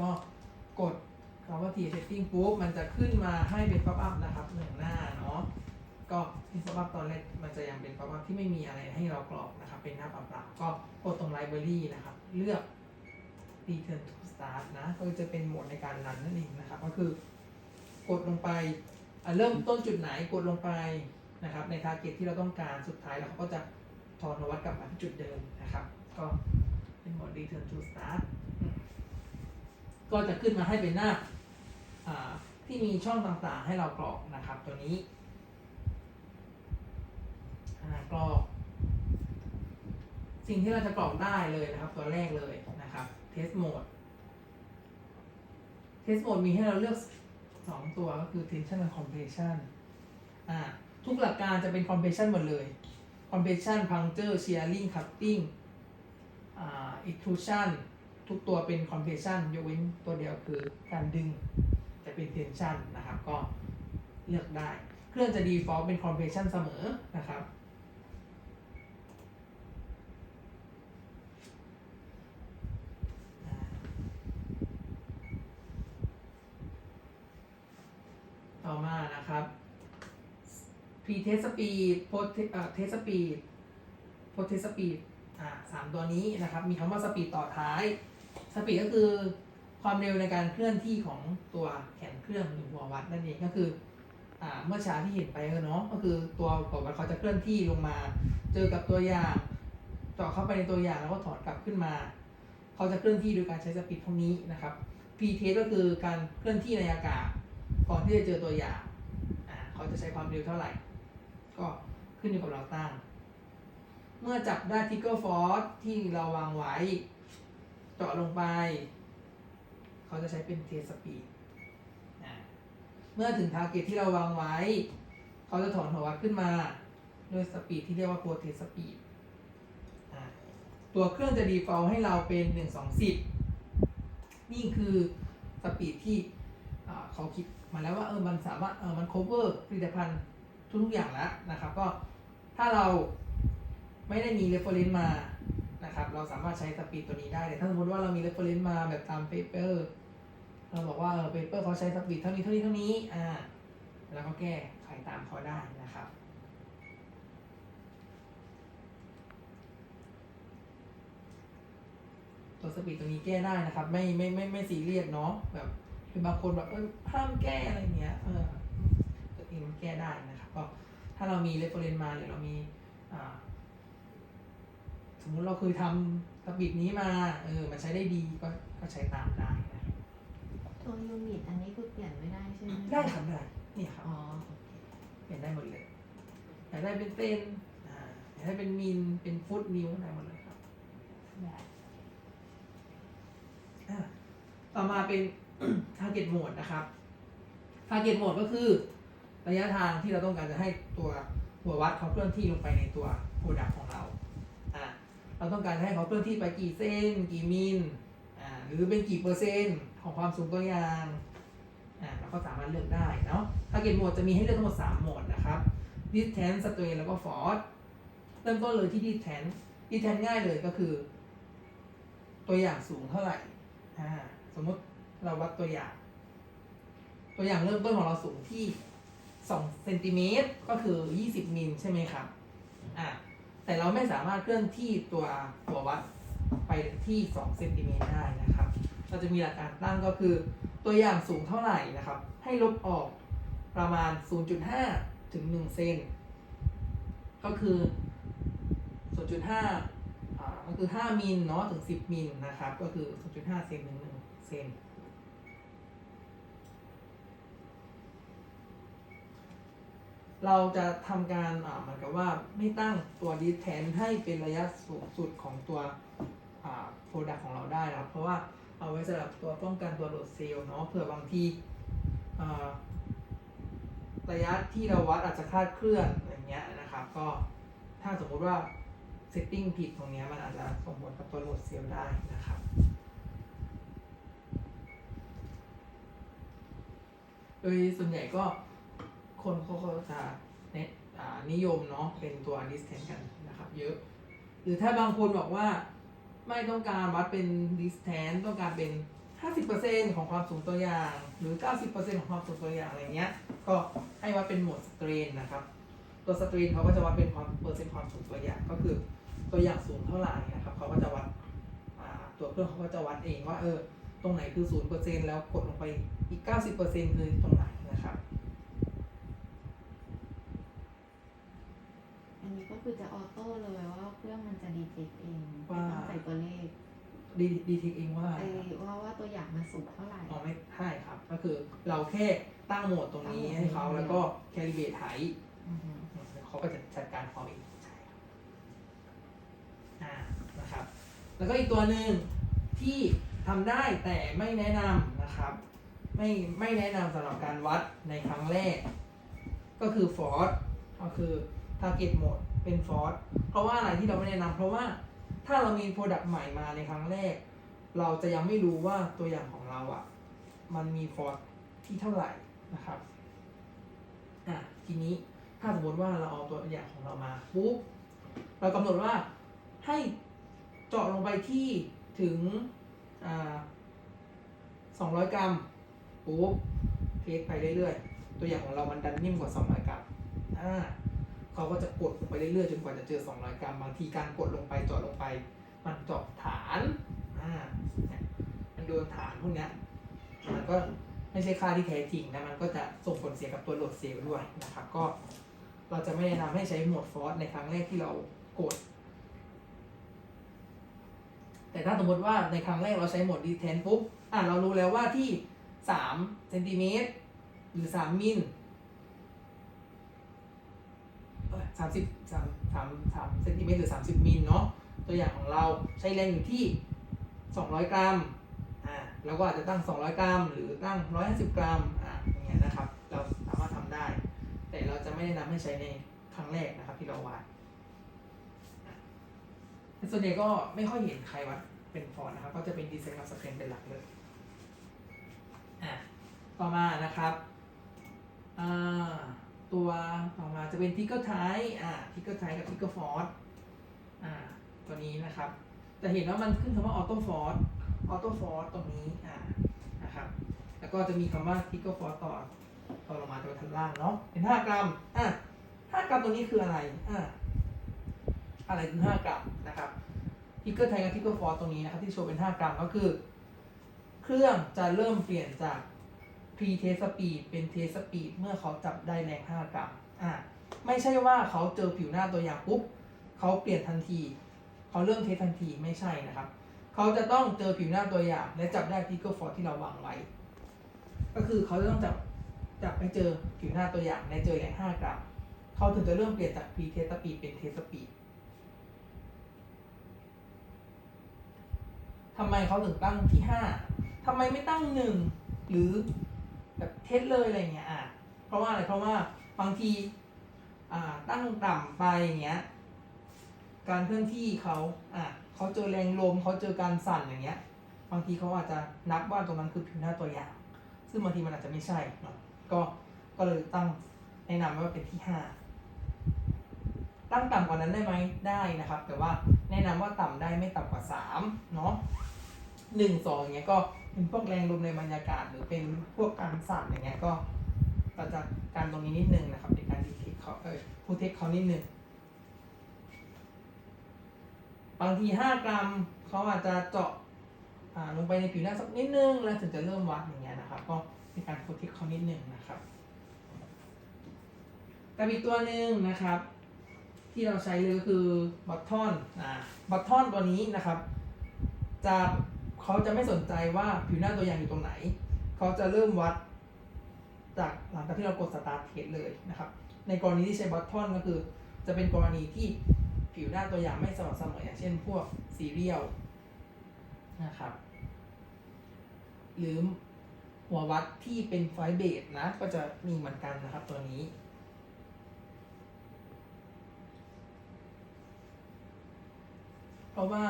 ก็กดคำว่า T setting ปุ๊บมันจะขึ้นมาให้เป็น pop up นะครับหนึ่งหน้าเนาะก็ที่ pop up ตอนแรกมันจะยังเป็น pop up ที่ไม่มีอะไรให้เรากรอกนะครับ เป็นหน้าเปล่าๆก็กดตรง library นะครับ เลือก return to start นะก็จะเป็นโหมดในการรันนั่นเองนะครับ ก็คือกดลงไปเริ่มต้นจุดไหนกดลงไปนะครับ ใน target ที่เราต้องการสุดท้ายแล้วเขาก็จะถอนวัดกลับมาที่จุดเดิมนะครับ ก็เป็นโหมด return to start ก็จะขึ้นมาให้เป็นหน้าที่มีช่องต่างๆ ให้เรากรอกนะครับ ตัวนี้กรอก สิ่งที่เราจะกรอกได้เลยนะครับ ตัวแรกเลยนะครับ test mode test mode มีให้เราเลือก 2 ตัวก็คือ tension กับ compression ทุกหลักการจะเป็น compression หมดเลย compression puncture shearing cutting อ่า extrusion ทุกตัวเป็น compression ยกเว้นตัวเดียวคือการดึงจะเป็น tension นะครับ ก็เลือกได้ เครื่องจะ default เป็น compression เสมอนะครับต่อมานะครับ p test speed post test speed post test speed อ่าสามตัวนี้นะครับ มีคำว่า speed ต่อท้าย speed ก็คือความเร็วในการเคลื่อนที่ของตัวแขนเครื่องหรือหัววัดนั่นเองก็คืออ่าเมื่อเช้าที่เห็นไปเนาะก็คือตัวหัววัดเขาจะเคลื่อนที่ลงมา เจอกับตัวอย่างเจาะเข้าไปในตัวอย่างแล้วก็ถอดกลับขึ้นมา เขาจะเคลื่อนที่โดยการใช้สปีดพวกนี้นะครับ p t e s t ก็คือการเคลื่อนที่ในอากาศก่อนที่จะเจอตัวอย่างเขาจะใช้ความเร็วเท่าไหร่ ก็ขึ้นอยู่กับเราตั้ง เมื่อจับได้ทิกเกอร์ฟอร์ที่เราวางไว้ จาะลงไป เขาจะใช้เป็นเทสปีดเมื่อถึงทาร์เก็ตที่เราวางไว้ เขาจะถอนหัววัดขึ้นมาด้วยสปีดที่เรียกว่าโปรเทสสปีดตัวเครื่องจะดีฟอลให้เราเป็น 1 2 10 นี่คือสปีดที่เขาคิดมาแล้วว่าเออมันสามารถเออมัน cover ผลิตภัณฑ์ทุกๆอย่างแล้วนะครับ ก็ถ้าเราไม่ได้มี reference มา นะครับ เราสามารถใช้สปีดตัวนี้ได้แต่ถ้าสมมติว่าเรามี reference มาแบบตาม paper เราบอกว่าเออ paper เขาใช้สปีดเท่านี้เท่านี้เท่านี้อ่าแล้วก็แก้ไขตามเขาได้นะครับตัวสปีดตรงนี้แก้ได้นะครับ ไม่ไม่ไม่ไม่ซีเรียสเนาะแบบเป็นบางคนแบบเออห้ามแก้อะไรเงี้ยเออตัวนี้มันแก้ได้นะครับก็ถ้าเรามีเรฟเฟรนมาหรือเรามีอ่า สมมุติเราเคยทำสปีดนี้มา เออ มันใช้ได้ดีก็ก็ใช้ตามได้นะครับตัวยูนิตอันนี้คือเปลี่ยนไม่ได้ใช่ไหมได้ครับได้นี่ครับอ๋อโอเคเปลี่ยนได้หมดเลยอยากได้เป็นเต้นอ่าอยากได้เป็นมิลเป็นฟุตนิ้วได้หมดเลยครับได้อะต่อมาเป็น target mode นะครับ target mode ก็คือ ระยะทางที่เราต้องการจะให้ตัวหัววัดเขาเคลื่อนที่ลงไปในตัวโปรดักของเราอะ เราต้องการให้เขาเคลื่อนที่ไปกี่เส้น กี่มิลหรือเป็นกี่เปอร์เซ็นต์ของความสูงตัวอย่างเราก็สามารถเลือกได้เนาะ target mode จะมีให้เลือกทั้งหมด 3 โหมดนะครับ distance strain แล้วก็ force เริ่มต้นเลยที่ distance distance ง่ายเลยก็คือ ตัวอย่างสูงเท่าไหร่ สมมติเราวัดตัวอย่าง ตัวอย่างเริ่มต้นของเราสูงที่2เซนติเมตรก็คือ 20มิลใช่ไหมครับ อ่า แต่เราไม่สามารถเคลื่อนที่ตัวหัววัดไปที่2เซนติเมตรได้นะครับ เราจะมีหลักการตั้งก็คือ ตัวอย่างสูงเท่าไหร่นะครับ ให้ลบออกประมาณ 0.5 ถึง 1 เซน ก็คือ 0.5อ่าก็คือ 5 มิลเนาะถึง 10 มิลนะครับ ก็คือ 0.5 เซนถึง 1 เซน เราจะทำการเหมือนกับว่าไม่ตั้งตัวดิสแทนให้เป็นระยะสูงสุดของตัวโปรดักของเราได้นะครับเพราะว่าเอาไว้สำหรับตัวป้องกันตัวโหลดเซลล์เนาะเผื่อบางที่ระยะที่เราวัดอาจจะคลาดเคลื่อนอย่างเงี้ยนะครับก็ถ้าสมมุติว่าเซตติ้งผิดตรงเนี้ยมันอาจจะส่งผลกับตัวโหลดเซลล์ได้นะครับโดยส่วนใหญ่ก็ คนเขาก็จะเน้นนิยมเนาะเป็นตัว distance กันนะครับเยอะ หรือถ้าบางคนบอกว่าไม่ต้องการวัดเป็น distance ต้องการเป็น 50%ของความสูงตัวอย่าง หรือ 90%ของความสูงตัวอย่างอะไรเงี้ย ก็ให้วัดเป็นโหมดสเตรนนะครับ ตัวสเตรนเขาก็จะวัดเป็นความเปอร์เซ็นต์ความสูงตัวอย่างก็คือตัวอย่างสูงเท่าไหร่นะครับเขาก็จะวัดตัวเครื่องเขาก็จะวัดเองว่าเออตรงไหนคือ 0%แล้วกดลงไปอีก 90%คือตรงไหนนะครับ อั นนี้ก็คือจะออโต้เลยว่าเครื่องมันจะดีเทคเองไม่ว่าต้องใส่ตัวเลขดีดีเทคเองว่าไอ้ว่าว่าตัวอย่างมันสูงเท่าไหร่อ๋อไม่ใช่ครับ ก็คือเราแค่ตั้งโหมดตรงนี้ตั้งโหมดให้เขานี้แล้วก็แคลิเบรตไถอือฮึเขาก็จะจัดการความเองใช่ครับอ่านะครับ แล้วก็อีกตัวหนึ่งที่ทำได้แต่ไม่แนะนำนะครับ ไม่ไม่แนะนำสำหรับการวัดในครั้งแรก ก็คือฟอร์สก็คือ target mode เป็นฟอร์สเพราะว่าอะไรที่เราไม่แนะนำเพราะว่าถ้าเรามีโปรดักต์ใหม่มาในครั้งแรก เราจะยังไม่รู้ว่าตัวอย่างของเราอะ่ะ มันมีฟอร์สที่เท่าไหร่นะครับอะทีนี้ถ้าสมมติว่าเราเอาตัวอย่างของเรามาปุ๊บเรากำหนดว่าให้เจาะลงไปที่ถึงอ่า200 กรัมปุ๊บเทสไปเรื่อยๆ ตัวอย่างของเรามันดันนิ่มกว่า 200 กรัมอ่า เขาก็จะกดลงไปเรื่อยๆจนกว่าจะเจอ 200 กรัม บางทีการกดลงไปเจาะลงไป มันเจาะฐานอ่ามันโดนฐานพวกนี้มันก็ไม่ใช่ค่าที่แท้จริงนะมันก็จะส่งผลเสียกับตัวโหลดเซลล์ด้วยนะครับก็เราจะไม่แนะนำให้ใช้โหมดฟอสในครั้งแรกที่เรากด แต่ถ้าสมมติว่าในครั้งแรกเราใช้โหมดดีเทนปุ๊บอะเรารู้แล้วว่าที่3เซนติเมตรหรือ 3 มิลสามสิบสามสามสามเซนติเมตรหรือ30มิลเนาะตัวอย่างของเราใช้แรงอยู่ที่200กรัมอ่าเราก็อาจจะตั้ง200กรัม หรือตั้ง150กรัมอ่าอย่างเงี้ยนะครับ เราสามารถทำได้ แต่เราจะไม่แนะนำให้ใช้ในครั้งแรกนะครับที่เราวัดส่วนใหญ่ก็ไม่ค่อยเห็นใครวัดเป็นฟอนต์นะครับ ก็จะเป็นดีไซน์กับสเปนเป็นหลักเลยอะต่อมานะครับอ่า ตัวต่อมาจะเป็นทิกเกอร์ไทอ่าทิกเกอร์ไทกับทิกเกอร์ฟอร์อ่าตัวนี้นะครับจะเห็นว่ามันขึ้นคำว่าออโต้ฟอร์ออโต้ฟอร์ตรงนี้อ่านะครับแล้วก็จะมีคำว่าทิกเกอร์ฟอร์ต่อต่อลงมาตัวทันล่างเนาะเป็น5กรัมอะ5กรัมตัวนี้คืออะไรอ่าอะไรคือ5กรัมนะครับทิกเกอร์ไทกับทิกเกอร์ฟอร์ตรงนี้นะครับที่โชว์เป็น 5 กรัมก็คือ เครื่องจะเริ่มเปลี่ยนจาก pre test speed เป็น test speed เมื่อเขาจับได้แรง 5 กรัมอ่าไม่ใช่ว่าเขาเจอผิวหน้าตัวอย่างปุ๊บเขาเปลี่ยนทันที เขาเริ่มเทสทันทีไม่ใช่นะครับ เขาจะต้องเจอผิวหน้าตัวอย่าง และจับได้ทิกเกอร์ฟอร์ที่เราวางไว้ ก็คือเขาจะต้องจับจับไปเจอผิวหน้าตัวอย่างและเจอแรง5กรัมเขาถึงจะเริ่มเปลี่ยนจาก pre test speed เป็น test speed ทำไมเขาถึงตั้งที่ห้าทำไมไม่ตั้งหนึ่งหรือ แบบเทสเลยอะไรเงี้ยอะเพราะว่าอะไรเพราะว่าบางทีอ่าตั้งต่ำไปอย่างเงี้ยการเคลื่อนที่เขาอะเขาเจอแรงลมเขาเจอการสั่นอย่างเงี้ยบางทีเขาอาจจะนับว่าตรงนั้นคือผิวหน้าตัวอย่าง ซึ่งบางทีมันอาจจะไม่ใช่เนาะก็ก็เลยตั้งแนะนำว่าเป็นที่ห้าตั้งต่ำกว่านั้นได้ไหมได้นะครับ แต่ว่าแนะนำว่าต่ำได้ไม่ต่ำกว่าสามเนาะ หนึ่งสองอย่างเงี้ยก็เป็นพวกแรงลมในบรรยากาศ หรือเป็นพวกการสั่นอย่างเงี้ยก็เราจะการตรงนี้นิดนึงนะครับในการดีเทคเขาเออพูเทคเขานิดนึงบางทีห้ากรัมเขาอาจจะเจาะอ่าลงไปในผิวหน้าสักนิดนึงแล้วถึงจะเริ่มวัดอย่างเงี้ยนะครับก็เป็นการพูเทคเขานิดนึงนะครับกับอีกตัวหนึ่งนะครับ ที่เราใช้เลยก็คือบัตทอนอ่าบัตทอนตัวนี้นะครับ จะ เขาจะไม่สนใจว่าผิวหน้าตัวอย่างอยู่ตรงไหน เขาจะเริ่มวัดจากหลังจากที่เรากดสตาร์ทเทสเลยนะครับ ในกรณีที่ใช้บัตทอนก็คือ จะเป็นกรณีที่ผิวหน้าตัวอย่างไม่สม่ำเสมออย่างเช่นพวกซีเรียลนะครับ หรือหัววัดที่เป็นไฟเบสนะ ก็จะมีเหมือนกันนะครับตัวนี้เพราะว่า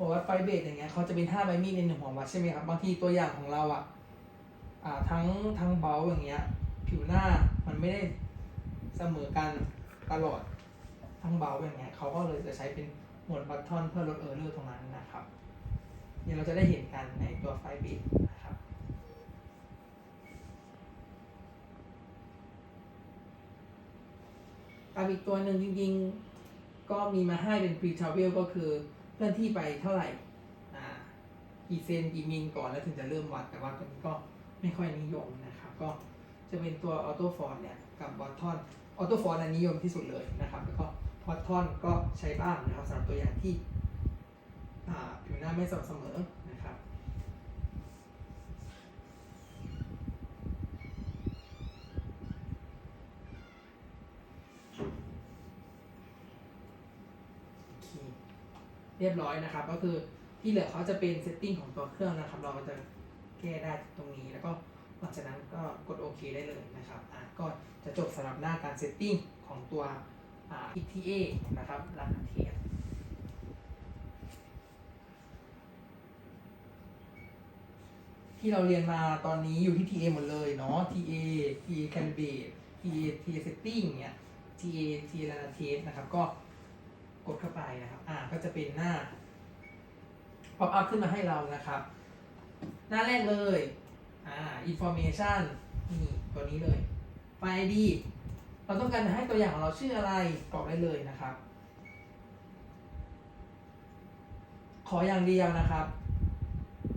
หัววัดไฟเบสอย่างเงี้ยเขาจะเป็นห้าใบมีดในหนึ่งหัววัดใช่ไหมครับบางทีตัวอย่างของเราอะอ่าทั้งทั้งเบลอย่างเงี้ยผิวหน้ามันไม่ได้เสมอกันตลอดทั้งเบลอย่างเงี้ยเขาก็เลยจะใช้เป็นหมวดบัตทอนเพื่อลดเออร์เลอร์ตรงนั้นนะครับดี๋ยเราจะได้เห็นกันในตัวไฟล์บิตนะครับกับอีกตัวหนึ่งจริงๆ ก็มีมาให้เป็น pre travel ก็คือ ลื่อนที่ไปเท่าไหร่กี่เซนกี่มิลก่อนแล้วถึงจะเริ่มวัด แต่ว่าตัวนี้ก็ไม่ค่อยนิยมนะครับก็จะเป็นตัวออโต้ฟอร์ดเนี่ยกับบอททอน auto f o r นนิยมที่สุดเลยนะครับแล้วก็บอททอนก็ใช้บ้างนะครับสำหรับตัวอย่างที่ผิวหน้าไม่สม่ำเสมอเค เรียบร้อยนะครับ ก็คือที่เหลือเขาจะเป็นเซตติ้งของตัวเครื่องนะครับ เราก็จะแก้ได้ตรงนี้ แล้วก็หลังจากนั้นก็กดโอเคได้เลยนะครับอะก็จะจบสำหรับหน้าการเซตติ้งของตัวอ่า ETA นะครับรหัสเทียที่เราเรียนมาตอนนี้อยู่ที่ TA หมดเลยเนาะ TA TA calibrate TA TA setting เนี่ย TA TA r a t e นะครับ ก็ ดเข้าไปนะครับ อ่า ก็จะเป็นหน้า pop up ขึ้นมาให้เรานะครับ หน้าแรกเลย อ่า information นี่ตัวนี้เลยไฟล์ ID เราต้องการจะให้ตัวอย่างของเราชื่ออะไรกรอกได้เลยนะครับ ขออย่างเดียวนะครับ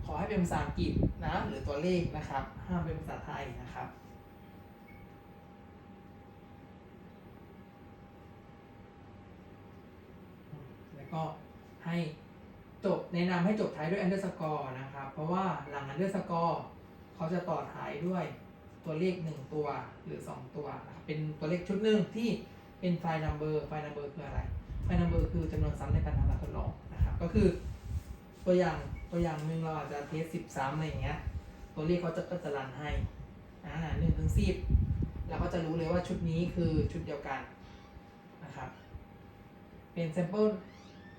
ขอให้เป็นภาษาอังกฤษนะ หรือตัวเลขนะครับ ห้ามเป็นภาษาไทยนะครับ แล้ว ก็ให้จบแนะนำให้จบท้ายด้วย underscore นะครับ เพราะว่าหลัง underscore เขาจะต่อท้ายด้วยตัวเลข 1 ตัวหรือ 2 ตัวนะเป็นตัวเลขชุดหนึ่งที่เป็นไฟล์ number ไฟล์ number คืออะไร ไฟล์ number คือจำนวนซ้ำในการทำการทดลองนะครับก็คือตัวอย่างตัวอย่างหนึ่งเราอาจจะเทสสิบซ้ำอะไรอย่างเงี้ย ตัวเลขเขาจะก็จะรันให้อ่าหนึ่งถึงสิบเราก็จะรู้เลยว่าชุดนี้คือชุดเดียวกันนะครับ เป็น sample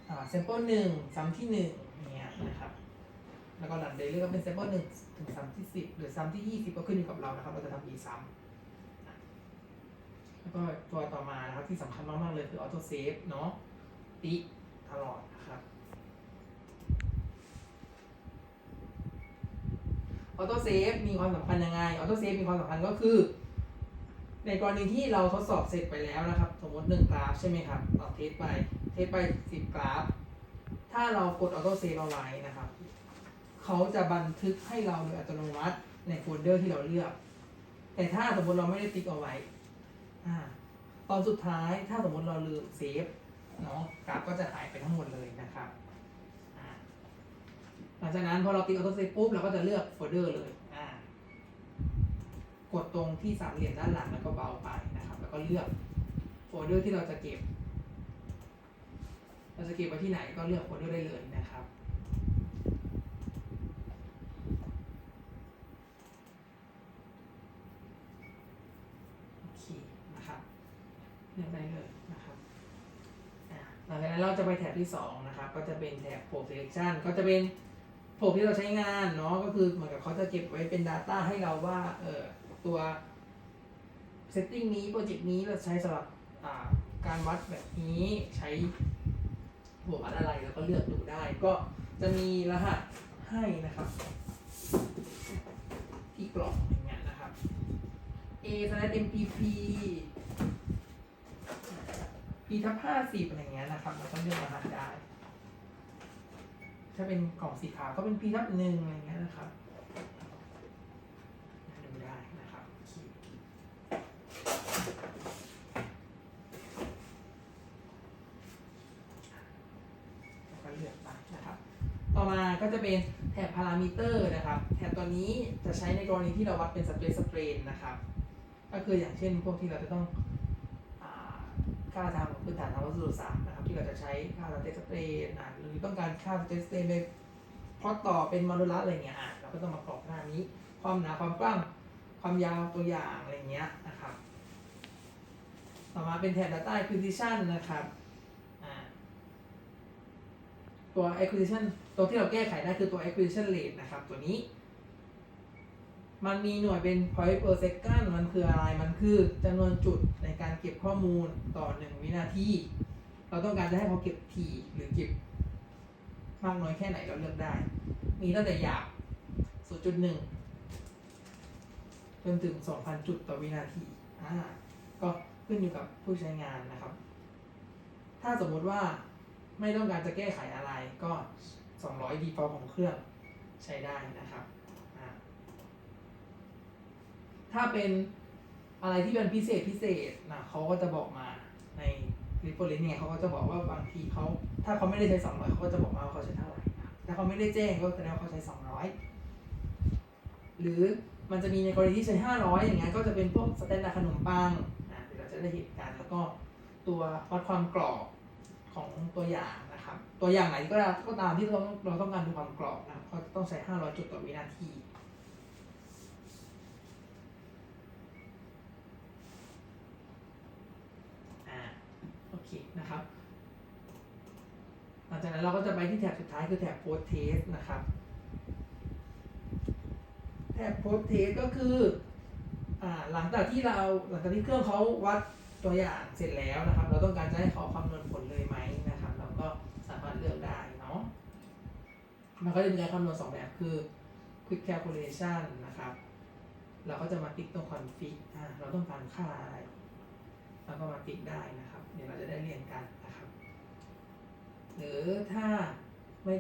อ่า sample หนึ่งซ้ำที่หนึ่งอย่างเงี้ยนะครับ แล้วก็หลังเดย์เรียกว่าเป็น sample หนึ่งถึงซ้ำที่สิบหรือซ้ำที่ยี่สิบก็ขึ้นอยู่กับเรานะครับ เราจะทำกี่ซ้ำแล้วก็ตัวต่อมานะครับที่สำคัญมากๆเลยคือ auto save เนาะติตลอดนะครับออโต้เซฟมีความสำคัญยังไงออโต้เซฟมีความสำคัญก็คือ ในกรณีที่เราทดสอบเสร็จไปแล้วนะครับ สมมติ1กราฟใช่ไหมครับเราเทสไป เทสไป10กราฟ ถ้าเรากดออโต้เซฟเอาไว้นะครับ เขาจะบันทึกให้เราโดยอัตโนมัติในโฟลเดอร์ที่เราเลือก แต่ถ้าสมมติเราไม่ได้ติ๊กเอาไว้อตอนสุดท้ายถ้าสมมติเราลืมเซฟเนาะกราฟก็จะหายไปทั้งหมดเลยนะครับหลังจากนั้นพอเราติ๊กออโต้เซฟปุ๊บเราก็จะเลือกโฟลเดอร์เลยกดตรงที่สามเหลี่ยมด้านหลังแล้วก็เบาไปนะครับ แล้วก็เลือกโฟลเดอร์ที่เราจะเก็บ เราจะเก็บไว้ที่ไหนก็เลือกโฟลเดอร์ได้เลยนะครับโอเคนะครับเลือกได้เลยนะครับอ่าหลังจากนั้นเราจะไปแถบที่สองนะครับก็จะเป็นแถบ Pro Selection ก็จะเป็นโ r ที่เราใช้งานเนาะก็คือเหมือนกับเขาจะเก็บไว้เป็น Data ให้เราว่าเออตัว setting นี้โปรเจกต์นี้เราใช้สำหรับการวัดแบบนี้ใช้ หัววัดอะไรแล้วก็เลือกดูได้ ก็จะมีรหัสให้นะครับ ที่กล่องอย่างเงี้ยนะครับ A สแล MPP P ทับห้าสิบอะไรเงี้ยนะครับเราต้องเลือกรหัสได้ ถ้าเป็นกล่องสีขาวก็เป็น P ทับหนึ่งอะไรเงี้ยนะครับดูได้นะครับโอเคแล้วก็เลือกไปนะครับ ต่อมา ก็จะเป็นแถบพารามิเตอร์นะครับ แถบตัวนี้จะใช้ในกรณีที่เราวัดเป็นสเปรย์สเปรนนะครับ ก็คืออย่างเช่นพวกที่เราจะต้องอค่าทางพื้นฐานทางวัสดุศาสตร์นะครับ ที่เราจะใช้ค่าสเตสเปรนอะหรือต้องการค่าสเตสเปรนไปพลอตต่อเป็นโมดูลัสอะไรเงี้ยเราก็ต้องมากรอกหน้านี้ ความหนาความกว้างความยาวตัวอย่างอะไรเงี้ยนะครับ ต่อมาเป็นแถบ Data Acquisition นะครับ ตัว acquisition ตัวที่เราแก้ไขได้คือตัว acquisition rate นะครับ ตัวนี้ มันมีหน่วยเป็น point per second มันคืออะไร มันคือจำนวนจุดในการเก็บข้อมูลต่อ 1 วินาที เราต้องการจะให้เขาเก็บทีหรือเก็บมากน้อยแค่ไหนเราเลือกได้ มีตั้งแต่หยาบ0.1 จนถึง 2,000 จุดต่อวินาที อ่า ก็ขึ้นอยู่กับผู้ใช้งานนะครับ ถ้าสมมติว่า ไม่ต้องการจะแก้ไขอะไรก็ 200 default ของเครื่องใช้ได้นะครับ ถ้าเป็นอะไรที่เป็นพิเศษพิเศษนะเขาก็จะบอกมาใน report เนี่ยเขาก็จะบอกว่าบางทีเขาถ้าเขาไม่ได้ใช้200เขาก็จะบอกมาว่าเขาใช้เท่าไหร่นะครับถ้าเขาไม่ได้แจ้งก็แสดงว่าเขาใช้ 200 หรือมันจะมีในกรณีที่ใช้ 500 อย่างเงี้ยก็จะเป็นพวกสแตนดาร์ดขนมปังอะเดี๋ยวเราจะได้เห็นกันแล้วก็ตัววัดความกรอบ ของตัวอย่างนะครับ ตัวอย่างไหนก็ก็ตามที่เราเราต้องการดูความกรอบนะครับเขาต้องใช้ 500 จุดต่อวินาทีอ่าโอเคนะครับ หลังจากนั้นเราก็จะไปที่แถบสุดท้ายคือแถบ post test นะครับ แถบ post test ก็คืออ่าหลังจากที่เราหลังจากที่เครื่องเขาวัดตัวอย่างเสร็จแล้วนะครับ เราต้องการจะให้เขาคำนวณผ ลือกได้เนาะมันก็จะมีการคำนวณสองแบบคือ quick calculation นะครับ เราก็จะมาติ๊กตรง config อ่าเราต้องการค่าอะไรเราก็มาติ๊กได้นะครับ เดี๋ยวเราจะได้เรียนกันนะครับ หรือถ้าไม่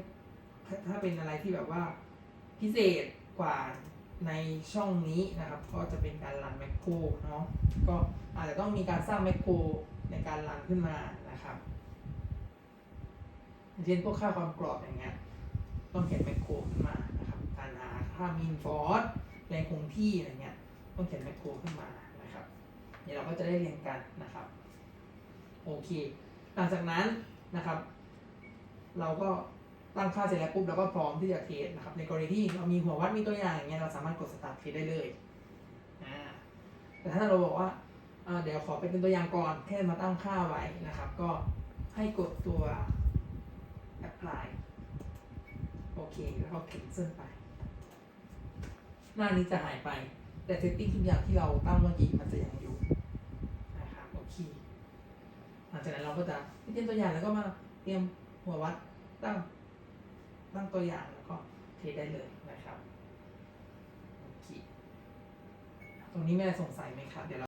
ถ้าเป็นอะไรที่แบบว่าพิเศษกว่าในช่องนี้นะครับ ก็จะเป็นการรันแมคโครเนาะก็อาจจะต้องมีการสร้างแมคโครในการรันขึ้นมานะครับ เช่นพวกค่าความกรอบอย่างเงี้ยต้องเขียนแมคโครขึ้นมานะครับการหาค่ามินฟอร์สแรงคงที่อะไรเงี้ยต้องเขียนแมคโครขึ้นมานะครับเดี๋ยวเราก็จะได้เรียนกันนะครับโอเค หลังจากนั้นนะครับ เราก็ตั้งค่าเสร็จแล้วปุ๊บเราก็พร้อมที่จะเทสนะครับ ในกรณีที่เรามีหัววัดมีตัวอย่างอย่างเงี้ยเราสามารถกดสตาร์ทเทสได้เลยอ่าแต่ถ้าเราบอกว่าเดี๋ยวขอเป็นตัวอย่างก่อนแค่มาตั้งค่าไว้นะครับ ก็ให้กดตัว apply โอเค แล้วก็ cancel ไป หน้านี้จะหายไป แต่ setting ทุกอย่างที่เราตั้งเมื่อกี้มันจะยังอยู่นะครับโอเคหลังจากนั้นเราก็จะเตรียมตัวอย่างแล้วก็มาเตรียมหัววัดตั้งตั้งตัวอย่างแล้วก็เทได้เลยนะครับ โอเค ตรงนี้แม่สงสัยไหมครับเดี๋ยวเรา